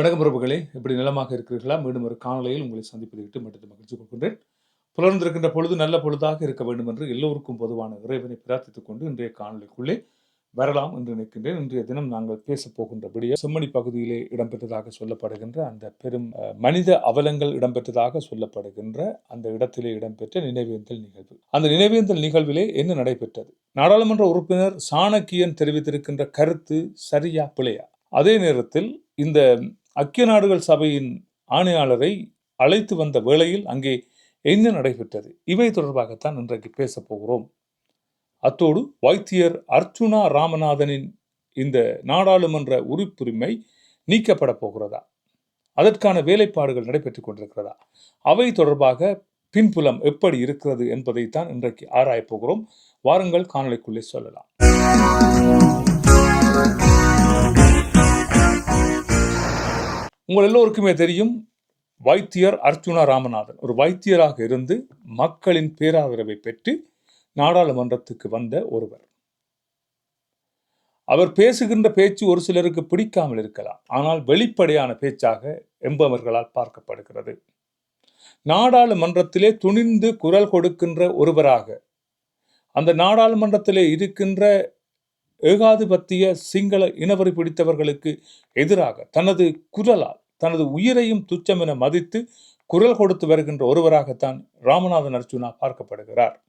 வணக்கம் பிரபுகளே இப்படி நிலமாக இருக்கிறீர்களா? மீண்டும் ஒரு காணொலியில் உங்களை சந்திப்பதை விட்டு மட்டும் மகிழ்ச்சி கொள்கின்றேன். புலர்ந்திருக்கின்ற பொழுது நல்ல பொழுதாக இருக்க வேண்டும் என்று எல்லோருக்கும் பொதுவான இறைவனை பிரார்த்தித்துக் கொண்டு இன்றைய காணொலிக்குள்ளே வரலாம் என்று நினைக்கின்றேன். இன்றைய தினம் நாங்கள் பேசப் போகின்றபடியே செம்மணி பகுதியிலே இடம்பெற்றதாக சொல்லப்படுகின்ற அந்த பெரும் மனித அவலங்கள் இடம்பெற்றதாக சொல்லப்படுகின்ற அந்த இடத்திலே இடம்பெற்ற நினைவேந்தல் நிகழ்வு. அந்த நினைவேந்தல் நிகழ்விலே என்ன நடைபெற்றது? நாடாளுமன்ற உறுப்பினர் சாணக்கியன் தெரிவித்திருக்கின்ற கருத்து சரியா பிழையா? அதே நேரத்தில் இந்த ஐக்கிய நாடுகள் சபையின் ஆணையாளரை அழைத்து வந்த வேளையில் அங்கே என்ன நடைபெற்றது? இவை தொடர்பாகத்தான் இன்றைக்கு பேசப் போகிறோம். அத்தோடு வைத்தியர் அர்ச்சுனா ராமநாதனின் இந்த நாடாளுமன்ற உறுப்புரிமை நீக்கப்பட போகிறதா? அதற்கான வேலைப்பாடுகள் நடைபெற்றுக் கொண்டிருக்கிறதா? அவை தொடர்பாக பின்புலம் எப்படி இருக்கிறது என்பதைத்தான் இன்றைக்கு ஆராயப் போகிறோம். வாருங்கள் காணொலிக்குள்ளே சொல்லலாம். உங்கள் எல்லோருக்குமே தெரியும் வைத்தியர் அர்ச்சுனா ராமநாதன். ஒரு வைத்தியராக இருந்து மக்களின் பேராதரவை பெற்று நாடாளுமன்றத்துக்கு வந்த ஒருவர். அவர் பேசுகின்ற பேச்சு ஒரு சிலருக்கு பிடிக்காமல் இருக்கலாம். ஆனால் வெளிப்படையான பேச்சாக என்பவர்களால் பார்க்கப்படுகிறது. நாடாளுமன்றத்திலே துணிந்து குரல் கொடுக்கின்ற ஒருவராக அந்த நாடாளுமன்றத்திலே இருக்கின்ற ஏகாதிபத்திய சிங்கள இனவரி பிடித்தவர்களுக்கு எதிராக தனது குரலால் தனது உயிரையும் துச்சமென மதித்து குரல் கொடுத்து வருகின்ற ஒருவராகத்தான் ராமநாதன் அர்ஜுனா பார்க்கப்படுகிறார்.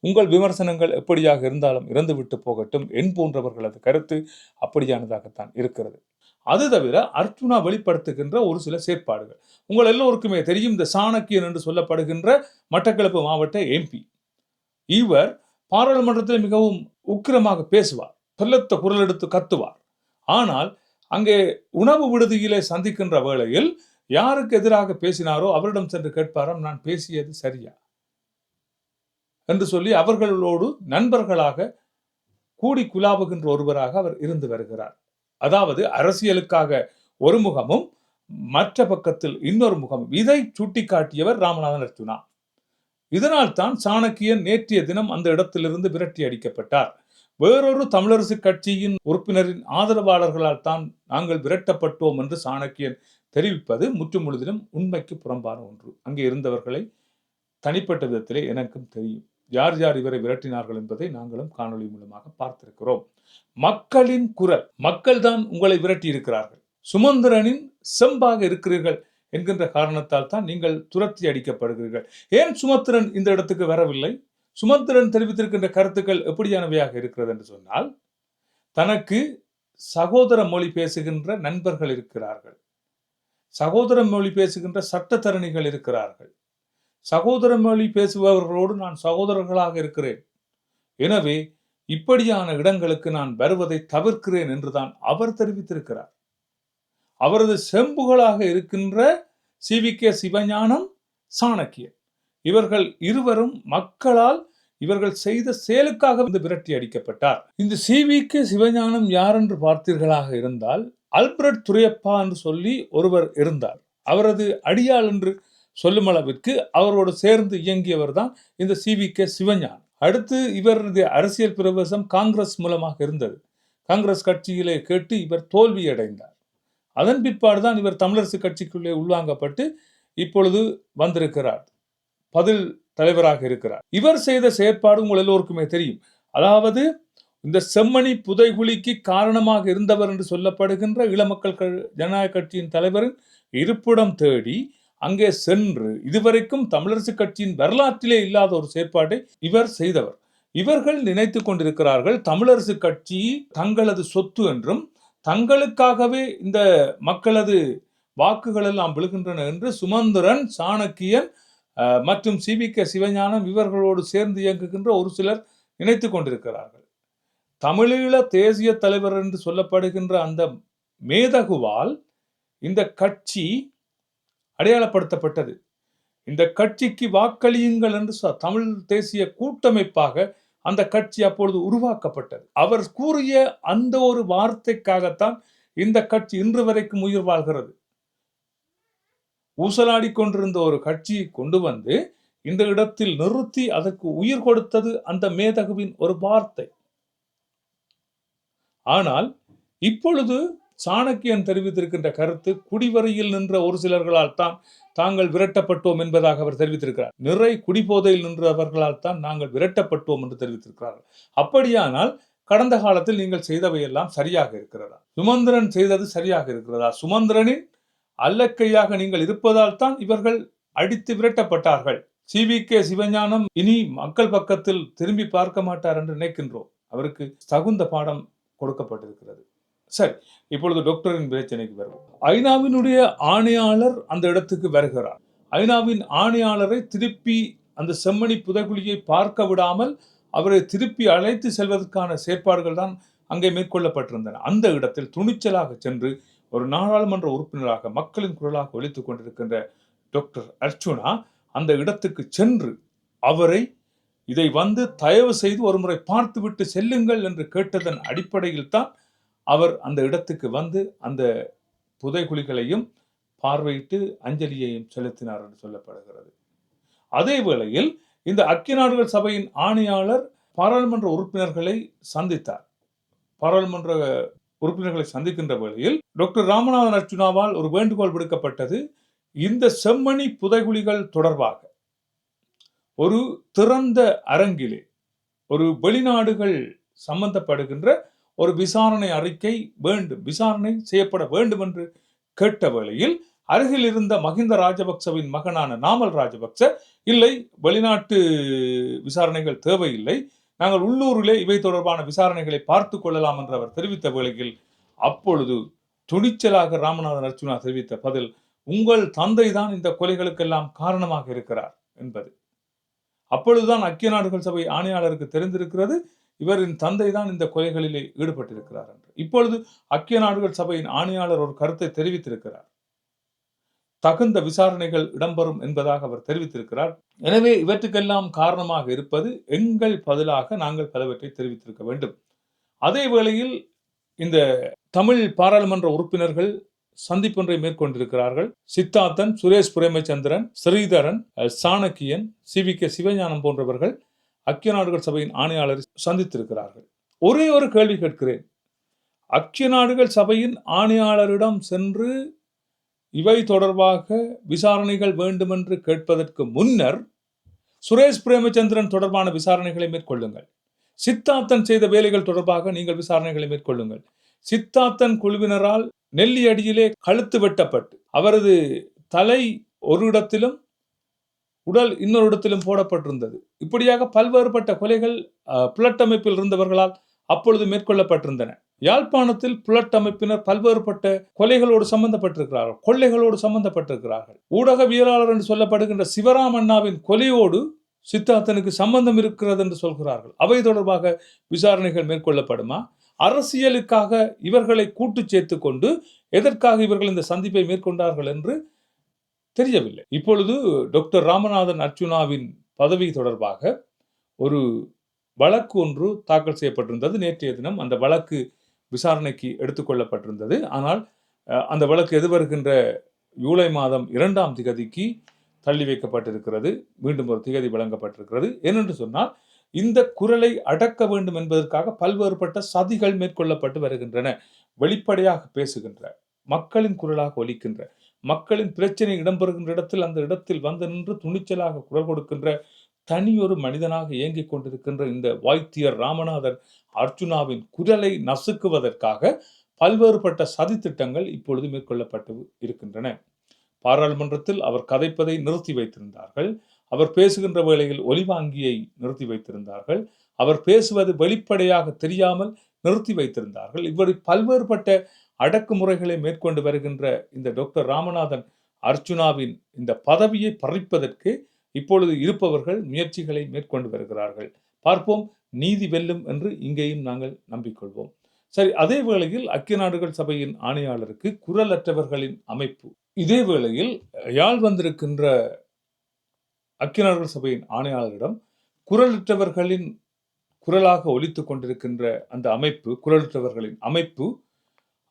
உங்கள் விமர்சனங்கள் எப்படியாக இருந்தாலும் இறந்துவிட்டு போகட்டும் என் போன்றவர்களது கருத்து அப்படியானதாகத்தான் இருக்கிறது. அது தவிர அர்ஜுனா வெளிப்படுத்துகின்ற ஒரு சில செயற்பாடுகள். உங்கள் எல்லோருக்குமே தெரியும் இந்த சாணக்கியன் என்று சொல்லப்படுகின்ற மட்டக்களப்பு மாவட்ட எம்பி. இவர் பாராளுமன்றத்தில் மிகவும் உக்கிரமாக பேசுவார் பல்லத்த குரல் எடுத்து கத்துவார். ஆனால் அங்கே உணவு விடுதியிலே சந்திக்கின்ற வேளையில் யாருக்கு எதிராக பேசினாரோ அவரிடம் சென்று கேட்பாராம் நான் பேசியது சரியா? என்று சொல்லி அவர்களோடு நண்பர்களாக கூடி குலாவுகின்ற ஒருவராக அவர் இருந்து வருகிறார். அதாவது அரசியலுக்காக ஒரு முகமும் மற்ற பக்கத்தில் இன்னொரு முகமும். இதை சுட்டிக்காட்டியவர் ராமநாதன் அர்ஜுனா. இதனால் தான் சாணக்கியன் நேற்றைய தினம் அந்த இடத்திலிருந்து விரட்டி அடிக்கப்பட்டார். வேறொரு தமிழரசு கட்சியின் உறுப்பினரின் ஆதரவாளர்களால் தான் நாங்கள் விரட்டப்பட்டோம் என்று சாணக்கியன் தெரிவிப்பது முற்றுமுழுதிலும் உண்மைக்கு புறம்பான ஒன்று. அங்கே இருந்தவர்களை தனிப்பட்ட விதத்திலே எனக்கும் தெரியும். யார் யார் இவரை விரட்டினார்கள் என்பதை நாங்களும் காணொளி மூலமாக பார்த்திருக்கிறோம். மக்களின் குரல் மக்கள் தான் உங்களை விரட்டி இருக்கிறார்கள் சுமந்திரனின் செம்பாக இருக்கிறீர்கள். என்கின்ற காரணத்தால் தான் நீங்கள் துரத்தி அடிக்கப்படுகிறீர்கள். ஏன் சுமந்திரன் இந்த இடத்துக்கு வரவில்லை? சுமந்திரன் தெரிவித்திருக்கின்ற கருத்துக்கள் எப்படியானவையாக இருக்கிறது என்று சொன்னால் தனக்கு சகோதர மொழி பேசுகின்ற நண்பர்கள் இருக்கிறார்கள். சகோதர மொழி பேசுகின்ற சட்டத்தரணிகள் இருக்கிறார்கள். சகோதர மொழி பேசுபவர்களோடு நான் சகோதரர்களாக இருக்கிறேன். எனவே இப்படியான இடங்களுக்கு நான் வருவதை தவிர்க்கிறேன் என்றுதான் அவர் தெரிவித்திருக்கிறார். அவரது செம்புகளாக இருக்கின்ற C V K Sivagnanam Shanakiyan இவர்கள் இருவரும் மக்களால் இவர்கள் செய்த செயலுக்காக வந்து விரட்டி அடிக்கப்பட்டார். இந்த சி வி கே சிவஞானம் யார் என்று பார்த்தீர்களாக இருந்தால் அல்பர்ட் துரையப்பா என்று சொல்லி ஒருவர் இருந்தார். அவரது அடியாள் என்று சொல்லும் அளவிற்கு அவரோடு சேர்ந்து இயங்கியவர் தான் இந்த சி வி கே சிவஞானம். அடுத்து இவரது அரசியல் பிரவேசம் காங்கிரஸ் மூலமாக இருந்தது. காங்கிரஸ் கட்சியிலே கேட்டு இவர் தோல்வியடைந்தார். அதன் அதன் பிற்பாடுதான் இவர் தமிழரசு கட்சிக்குள்ளே உள்வாங்கப்பட்டு இப்பொழுது வந்திருக்கிறார். பதில் தலைவராக இருக்கிறார். இவர் செய்த செயற்பாடு உங்கள் எல்லோருக்குமே தெரியும். அதாவது இந்த செம்மணி புதைகுழிக்கு காரணமாக இருந்தவர் என்று சொல்லப்படுகின்ற இளமக்கள் க- ஜனநாயக கட்சியின் தலைவரின் இருப்பிடம் தேடி அங்கே சென்று இதுவரைக்கும் தமிழரசு கட்சியின் வரலாற்றிலே இல்லாத ஒரு செயற்பாட்டை இவர் செய்தவர். இவர்கள் நினைத்து கொண்டிருக்கிறார்கள் தமிழரசு கட்சி தங்களது சொத்து என்றும் தங்களுக்காகவே இந்த மக்களது வாக்குகள் எல்லாம் விழுகின்றன என்று சுமந்திரன் சாணக்கியன் மற்றும் சிவிக சிவஞானம் இவர்களோடு சேர்ந்து இயங்குகின்ற ஒரு சிலர் நினைத்து கொண்டிருக்கிறார்கள். தமிழீழ தேசிய தலைவர் என்று சொல்லப்படுகின்ற அந்த மேதகுவால் இந்த கட்சி அடையாளப்படுத்தப்பட்டது. இந்த கட்சிக்கு வாக்களியுங்கள் என்று தமிழ் தேசிய கூட்டமைப்பாக அந்த கட்சி அப்பொழுது உருவாக்கப்பட்டது. அவர் கூறிய அந்த ஒரு வார்த்தைக்காகத்தான் இந்த கட்சி இன்று வரைக்கும் உயிர் வாழ்கிறது. ஊசலாடி கொண்டிருந்த ஒரு கட்சியை கொண்டு வந்து இந்த இடத்தில் நிறுத்தி அதற்கு உயிர் கொடுத்தது அந்த மேதகுவின் ஒரு வார்த்தை. ஆனால் இப்பொழுது சாணக்கியன் தெரிவித்திருக்கின்ற கருத்து குடிவரையில் நின்ற ஒரு சிலர்களால் தான் தாங்கள் விரட்டப்பட்டோம் என்பதாக அவர் தெரிவித்திருக்கிறார். நிறை குடிபோதையில் நின்றவர்களால் தான் நாங்கள் விரட்டப்பட்டோம் என்று தெரிவித்திருக்கிறார்கள். அப்படியானால் கடந்த காலத்தில் நீங்கள் செய்தவையெல்லாம் சரியாக இருக்கிறதா? சுமந்திரன் செய்தது சரியாக இருக்கிறதா? சுமந்திரனின் அல்லக்கையாக நீங்கள் இருப்பதால் தான் இவர்கள் அடித்து விரட்டப்பட்டார்கள். CV K. சிவஞானம் இனி மக்கள் பக்கத்தில் திரும்பி பார்க்க மாட்டார் என்று நினைக்கின்றோம். அவருக்கு தகுந்த பாடம் கொடுக்கப்பட்டிருக்கிறது. சரி இப்பொழுது டாக்டரின் பிரச்சனைக்கு வருவோம். ஐநாவினுடைய ஆணையாளர் அந்த இடத்துக்கு வருகிறார். ஐநாவின் ஆணையாளரை திருப்பி அந்த செம்மணி புதகுழியை பார்க்க விடாமல் அவரை திருப்பி அழைத்து செல்வதற்கான செயற்பாடுகள் தான் அங்கே மேற்கொள்ளப்பட்டிருந்தன. அந்த இடத்தில் துணிச்சலாக சென்று ஒரு நாடாளுமன்ற உறுப்பினராக மக்களின் குரலாக ஒழித்துக் கொண்டிருக்கின்ற டாக்டர் அர்ச்சுனா அந்த இடத்துக்கு சென்று அவரை இதை வந்து தயவு செய்து ஒருமுறை பார்த்துவிட்டு செல்லுங்கள் என்று கேட்டதன் அடிப்படையில் தான் அவர் அந்த இடத்துக்கு வந்து அந்த புதைகுழிகளையும் பார்வையிட்டு அஞ்சலியையும் செலுத்தினார் என்று சொல்லப்படுகிறது. அதே வேளையில் இந்த அக்கிய நாடுகள் சபையின் ஆணையாளர் பாராளுமன்ற உறுப்பினர்களை சந்தித்தார். பாராளுமன்ற உறுப்பினர்களை சந்திக்கின்ற வேளையில் டாக்டர் ராமநாதன் அர்ஜுனாவால் ஒரு வேண்டுகோள் விடுக்கப்பட்டது. இந்த செம்மணி புதைகுழிகள் தொடர்பாக ஒரு திறந்த அரங்கிலே ஒரு வெளிநாடுகள் சம்பந்தப்படுகின்ற ஒரு விசாரணை அறிக்கை வேண்டும் விசாரணை செய்யப்பட வேண்டும் என்று கேட்ட வேளையில் அருகில் இருந்த மஹிந்த ராஜபக்சவின் மகனான நாமல் ராஜபக்ச இல்லை வெளிநாட்டு விசாரணைகள் தேவையில்லை. நாங்கள் உள்ளூரிலே இவை தொடர்பான விசாரணைகளை பார்த்து கொள்ளலாம் என்று அவர் தெரிவித்த வேளையில் அப்பொழுது துணிச்சலாக ராமநாதன் அர்ஜுனா தெரிவித்த பதில் உங்கள் தந்தை தான் இந்த கொலைகளுக்கெல்லாம் காரணமாக இருக்கிறார் என்பது. அப்பொழுதுதான் ஐக்கிய நாடுகள் சபை ஆணையாளருக்கு தெரிந்திருக்கிறது. இவரின் தந்தை தான் இந்த கொலைகளிலே ஈடுபட்டிருக்கிறார் என்று. இப்பொழுது ஐக்கிய நாடுகள் சபையின் ஆணையாளர் ஒரு கருத்தை தெரிவித்திருக்கிறார். தகுந்த விசாரணைகள் இடம்பெறும் என்பதாக அவர் தெரிவித்திருக்கிறார். எனவே இவற்றுக்கெல்லாம் காரணமாக இருப்பது எங்கள் பதிலாக நாங்கள் பலவற்றை தெரிவித்திருக்க வேண்டும். அதே வேளையில் இந்த தமிழ் பாராளுமன்ற உறுப்பினர்கள் சந்திப்பொன்றை மேற்கொண்டிருக்கிறார்கள். Siddharthan Suresh Premachandran Sritharan Shanakiyan C V K Sivagnanam போன்றவர்கள் ஐக்கிய நாடுகள் சபையின் ஆணையாளரை சந்தித்திருக்கிறார்கள். ஒரே ஒரு கேள்வி கேட்கிறேன். ஐக்கிய நாடுகள் சபையின் ஆணையாளரிடம் சென்று இவை தொடர்பாக விசாரணைகள் வேண்டுமென்று கேட்பதற்கு முன்னர் சுரேஷ் பிரேமச்சந்திரன் தொடர்பான விசாரணைகளை மேற்கொள்ளுங்கள். சித்தார்த்தன் செய்த வேலைகள் தொடர்பாக நீங்கள் விசாரணைகளை மேற்கொள்ளுங்கள். சித்தார்த்தன் குழுவினரால் நெல்லி அடியிலே கழுத்து வெட்டப்பட்டு அவரது தலை ஒரு இடத்திலும் உடல் இன்னொரு இடத்திலும் போடப்பட்டிருந்தது. இப்படியாக பல்வேறுபட்ட கொலைகள் புலட்டமைப்பில் இருந்தவர்களால் அப்பொழுது மேற்கொள்ளப்பட்டிருந்தன. யாழ்ப்பாணத்தில் புலட்டமைப்பினர் பல்வேறுபட்ட கொலைகளோடு சம்பந்தப்பட்டிருக்கிறார்கள் கொள்ளைகளோடு சம்பந்தப்பட்டிருக்கிறார்கள். ஊடகவியலாளர் என்று சொல்லப்படுகின்ற சிவராமண்ணாவின் கொலையோடு சித்தார்த்தனுக்கு சம்பந்தம் இருக்கிறது என்று சொல்கிறார்கள். அவை தொடர்பாக விசாரணைகள் மேற்கொள்ளப்படுமா? அரசியலுக்காக இவர்களை கூட்டு சேர்த்து கொண்டு எதற்காக இவர்கள் இந்த சந்திப்பை மேற்கொண்டார்கள் என்று தெரியவில்லை. இப்பொழுது டாக்டர் ராமநாதன் அர்ச்சுனாவின் பதவி தொடர்பாக ஒரு வழக்கு ஒன்று தாக்கல் செய்யப்பட்டிருந்தது. நேற்றைய தினம் அந்த வழக்கு விசாரணைக்கு எடுத்துக்கொள்ளப்பட்டிருந்தது ஆனால் அந்த வழக்கு எதிர்வருகின்ற ஜூலை மாதம் இரண்டாம் திகதிக்கு தள்ளி வைக்கப்பட்டிருக்கிறது. மீண்டும் ஒரு திகதி வழங்கப்பட்டிருக்கிறது. ஏனென்று சொன்னால் இந்த குரலை அடக்க வேண்டும் என்பதற்காக பல்வேறுபட்ட சதிகள் மேற்கொள்ளப்பட்டு வருகின்றன. வெளிப்படையாக பேசுகின்ற மக்களின் குரலாக ஒலிக்கின்ற மக்களின் பிரச்சனை இடம்பெறுகின்ற இடத்தில் அந்த இடத்தில் வந்து நின்று துணிச்சலாக குரல் கொடுக்கின்ற தனியொரு மனிதனாக இயங்கிக் கொண்டிருக்கின்ற இந்த வாய்த்தியர் ராமநாதன் அர்ஜுனாவின் குரலை நசுக்குவதற்காக பல்வேறுபட்ட சதித்திட்டங்கள் இப்பொழுது மேற்கொள்ளப்பட்டு இருக்கின்றன. பாராளுமன்றத்தில் அவர் கதைப்பதை நிறுத்தி வைத்திருந்தார்கள். அவர் பேசுகின்ற வேளையில் ஒலிவாங்கியை நிறுத்தி வைத்திருந்தார்கள். அவர் பேசுவது வெளிப்படையாக தெரியாமல் நிறுத்தி வைத்திருந்தார்கள். இப்படி பல்வேறுபட்ட அடக்குமுறைகளை மேற்கொண்டு வருகின்ற இந்த டாக்டர் ராமநாதன் அர்ச்சுனாவின் இந்த பதவியை பறிப்பதற்கு இப்பொழுது இருப்பவர்கள் முயற்சிகளை மேற்கொண்டு வருகிறார்கள். பார்ப்போம் நீதி வெல்லும் என்று இங்கேயும் நாங்கள் நம்பிக்கொள்வோம். சரி அதே வேளையில் ஐக்கிய நாடுகள் சபையின் ஆணையாளருக்கு குரலற்றவர்களின் அமைப்பு. இதே வேளையில் யாழ் வந்திருக்கின்ற ஐக்கிய நாடுகள் சபையின் ஆணையாளரிடம் குரலற்றவர்களின் குரலாக ஒலித்துக் கொண்டிருக்கின்ற அந்த அமைப்பு குரலற்றவர்களின் அமைப்பு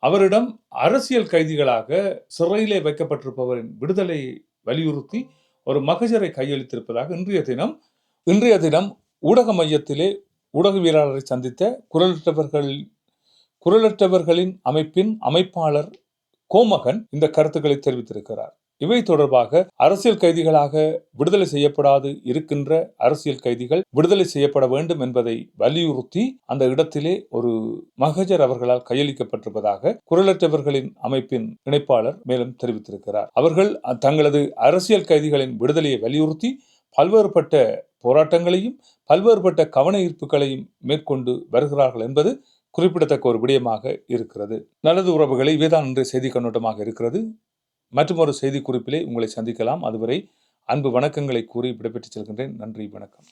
அவரிடம் அரசியல் கைதிகளாக சிறையிலே வைக்கப்பட்டிருப்பவரின் விடுதலை வலியுறுத்தி ஒரு மகஜரை கையளித்திருப்பதாக இன்றைய தினம் இன்றைய தினம் ஊடக மையத்திலே ஊடகவியலாளரை சந்தித்த குரலற்றவர்கள் குரலற்றவர்களின் அமைப்பின் அமைப்பாளர் கோமகன் இந்த கருத்துக்களை தெரிவித்திருக்கிறார். இவை தொடர்பாக அரசியல் கைதிகளாக விடுதலை செய்யப்படாது இருக்கின்ற அரசியல் கைதிகள் விடுதலை செய்யப்பட வேண்டும் என்பதை வலியுறுத்தி அந்த இடத்திலே ஒரு மகஜர் அவர்களால் கையளிக்கப்பட்டிருப்பதாக குரலற்றவர்களின் அமைப்பின் இணைப்பாளர் மேலும் தெரிவித்திருக்கிறார். அவர்கள் தங்களது அரசியல் கைதிகளின் விடுதலையை வலியுறுத்தி பல்வேறுபட்ட போராட்டங்களையும் பல்வேறுபட்ட கவன ஈர்ப்புகளையும் மேற்கொண்டு வருகிறார்கள் என்பது குறிப்பிடத்தக்க ஒரு விடயமாக இருக்கிறது. நல்லது உறவுகளை இவைதான் இன்றைய செய்தி கண்ணோட்டமாக இருக்கிறது. மற்றும் ஒரு செய்தி குறிப்பிலே உங்களை சந்திக்கலாம். அதுவரை அன்பு வணக்கங்களை கூறி விடைபெற்றுச் செல்கின்றேன். நன்றி வணக்கம்.